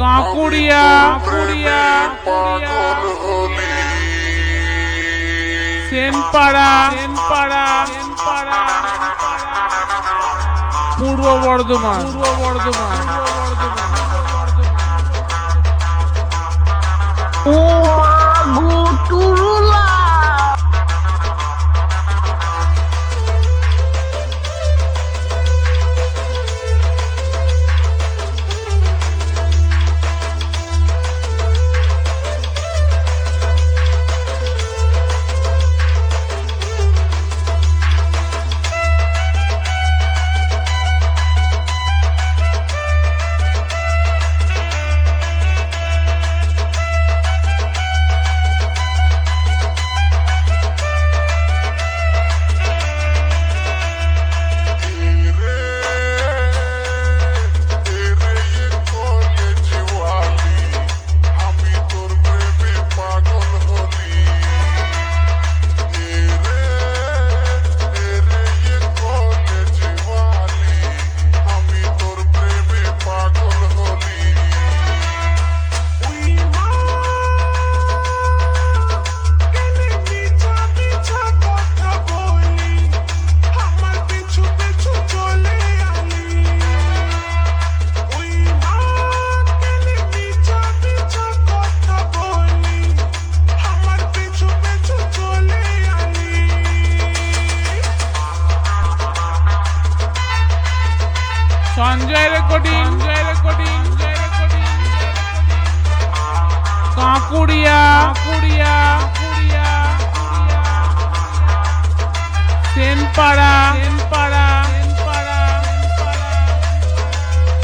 কাঁকুড়িয়া Kuria Senpara Senpara Senpara Purba Bardhaman Purba Bardhaman Purba Bardhaman two Sanjay recording recording কাঁকুড়িয়া। কাঁকুড়িয়া Kuria Senpara. Senpara Senpara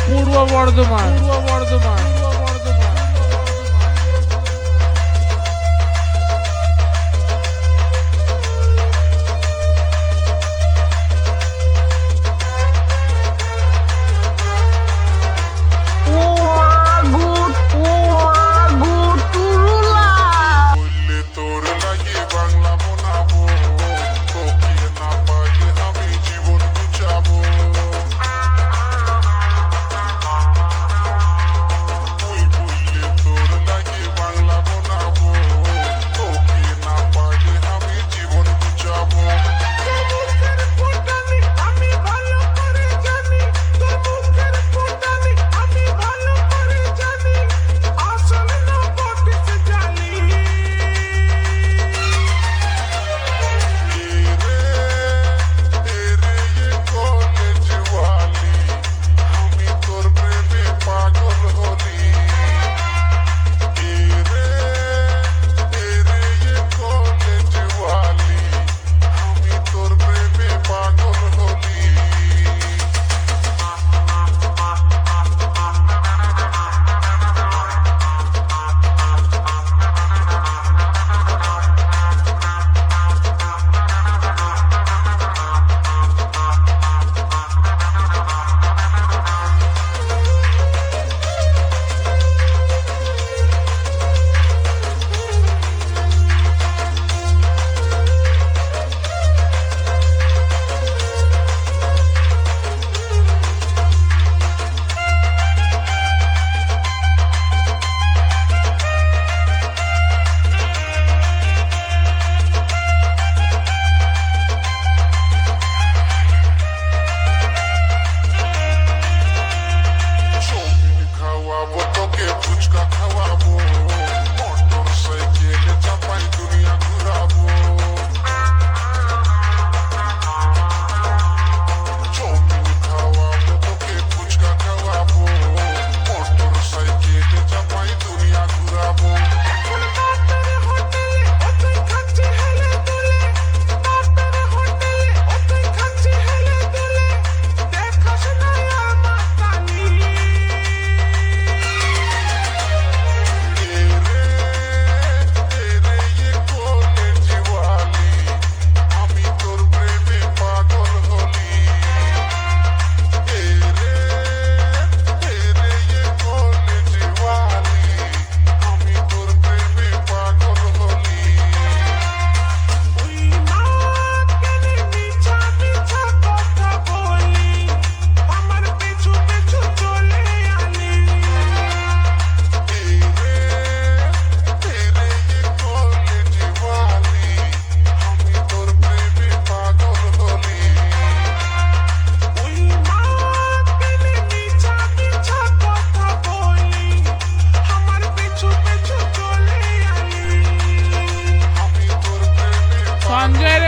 Purba Bardhaman Purba Bardhaman.